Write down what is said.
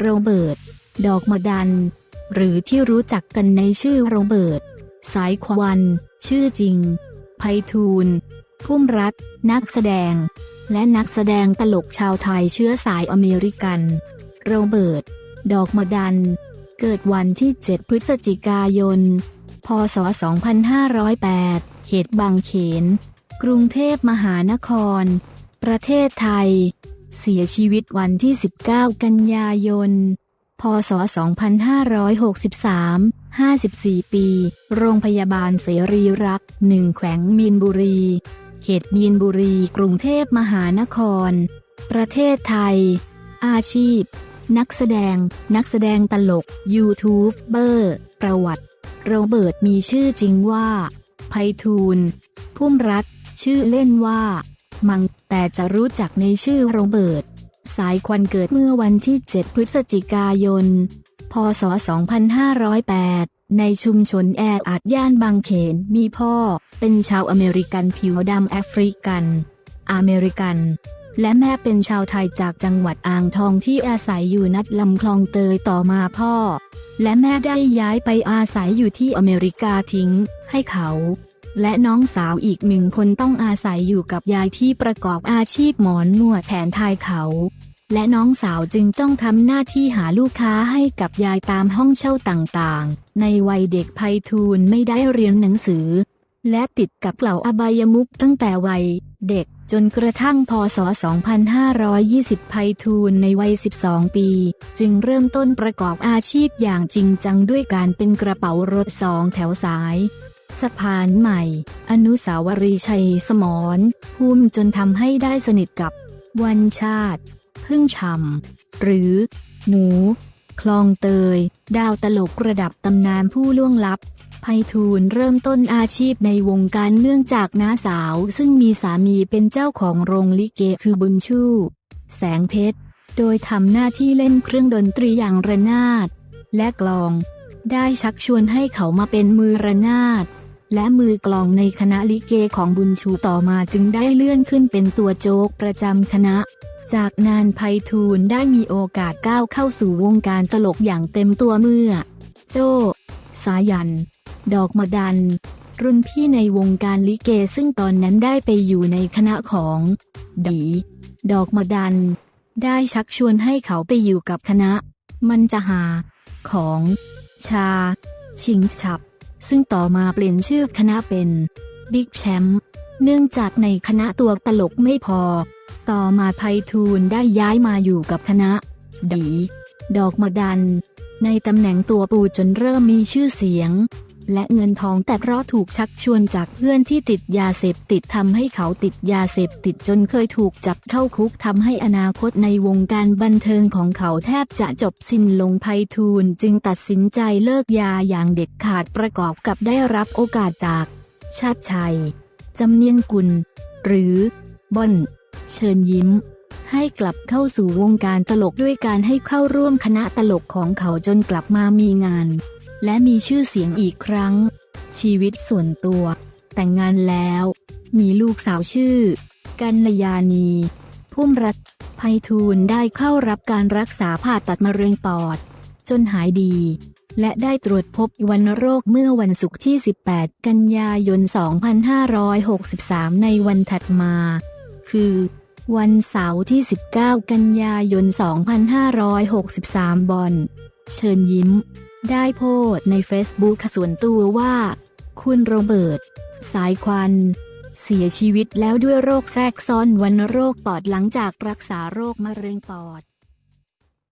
โรเบิร์ต ดอกมะดัน หรือที่รู้จักกันในชื่อโรเบิร์ต สายควัน ชื่อจริง ไพฑูรย์ พุ่มรัฐ นักแสดง และนักแสดงตลกชาวไทยเชื้อสายอเมริกัน โรเบิร์ต ดอกมะดัน เกิดวันที่ 7 พฤศจิกายน พศ 2508 เขตบางเขน กรุงเทพมหานคร ประเทศไทย เสียชีวิตวันที่ 19 กันยายน พศ 2563 54 ปี โรงพยาบาลเสรีรักษ์หนึ่งแขวงมีนบุรี เขตมีนบุรี กรุงเทพมหานคร ประเทศไทย อาชีพ นักแสดง นักแสดงตลก ยูทูบเบอร์ ประวัติ โรเบิร์ตมีชื่อจริงว่าไพฑูรย์พุ่มรัฐชื่อเล่นว่า มัง แต่จะรู้จักในชื่อโรเบิร์ต สายควันเกิดเมื่อวันที่ 7 พฤศจิกายน พศ 2508 ในชุมชนแออัดย่านบางเขน มีพ่อ เป็นชาวอเมริกันผิวดำแอฟริกัน อเมริกัน และแม่เป็นชาวไทยจากจังหวัดอ่างทองที่อาศัยอยู่นัดลำคลองเตยต่อมาพ่อ และแม่ได้ย้ายไปอาศัยอยู่ที่อเมริกาทิ้ง ให้เขา และน้องสาวอีกหนึ่งคนต้องอาศัยอยู่กับยายที่ประกอบอาชีพหมอนนวดแผนไทยเขา และน้องสาวจึงต้องทำหน้าที่หาลูกค้าให้กับยายตามห้องเช่าต่างๆ ในวัยเด็กไพฑูรย์ไม่ได้เรียนหนังสือ และติดกับเหล่าอบายมุขตั้งแต่วัยเด็กจนกระทั่งพศ 2520 ไพฑูรย์ในวัย 12 ปี จึงเริ่มต้นประกอบอาชีพอย่างจริงจังด้วยการเป็นกระเป๋ารถสองแถวสาย สะพานใหม่ อนุสาวรีย์ชัยสมรภูมิจนทำให้ได้สนิทกับ วันชาติ พึ่งชำหรือ หนู คลองเตย ดาวตลกระดับตำนานผู้ล่วงลับไพฑูรย์เริ่มต้นอาชีพในวงการเนื่องจากน้าสาว ซึ่งมีสามีเป็นเจ้าของโรงลิเกคือบุญชูแสงเพชร โดยทำหน้าที่เล่นเครื่องดนตรีอย่างระนาด และกลอง ได้ชักชวนให้เขามาเป็นมือระนาด และมือกลองในคณะลิเกของบุญชูต่อมาจึงได้เลื่อนขึ้นเป็นตัวโจ๊กประจำคณะ จากนานไพฑูรย์ได้มีโอกาสก้าวเข้าสู่วงการตลกอย่างเต็มตัวเมื่อ โจ้ สายัน ดอกมะดัน รุ่นพี่ในวงการลิเกซึ่งตอนนั้นได้ไปอยู่ในคณะของ ดี ดอกมะดัน ได้ชักชวนให้เขาไปอยู่กับคณะ มันจะหา ของ ชา ชิงฉับ ซึ่งต่อมาเปลี่ยนชื่อคณะเป็นบิ๊กแชมป์เนื่องจากในคณะตัวตลกไม่พอ ต่อมาไพทูลได้ย้ายมาอยู่กับคณะ ดี ดอกมะดัน ในตำแหน่งตัวปูจนเริ่มมีชื่อเสียง และเงินทองแต่เพราะถูกชักชวนจากเพื่อนที่ติดยาเสพติดทำให้เขาติดยาเสพติดจนเคยถูกจับเข้าคุกทำให้อนาคตในวงการบันเทิงของเขาแทบจะจบสิ้นลงไพฑูรย์จึงตัดสินใจเลิกยาอย่างเด็ดขาดประกอบกับได้รับโอกาสจาก ชาติชัย จำเนียนกุล หรือบอน เชิญยิ้มให้กลับเข้าสู่วงการตลกด้วยการให้เข้าร่วมคณะตลกของเขาจนกลับมามีงาน และมีชื่อเสียงอีกครั้ง ชีวิตส่วนตัว แต่งงานแล้ว มีลูกสาวชื่อ กัญยานีพุ่มรัฐไพฑูรย์ได้เข้ารับการรักษาผ่าตัดมะเร็งปอด จนหายดี และได้ตรวจพบวันโรคเมื่อวันศุกร์ที่ 18 กันยายน 2563 ในวันถัดมา คือวันเสาร์ที่ 19 กันยายน 2563 บอนเชิญยิ้ม ได้โพสต์ในเฟซบุ๊กส่วนตัวว่า คุณโรเบิร์ต สายควัน เสียชีวิตแล้วด้วยโรคแทรกซ้อนวันโรคปอดหลังจากรักษาโรคมะเร็งปอด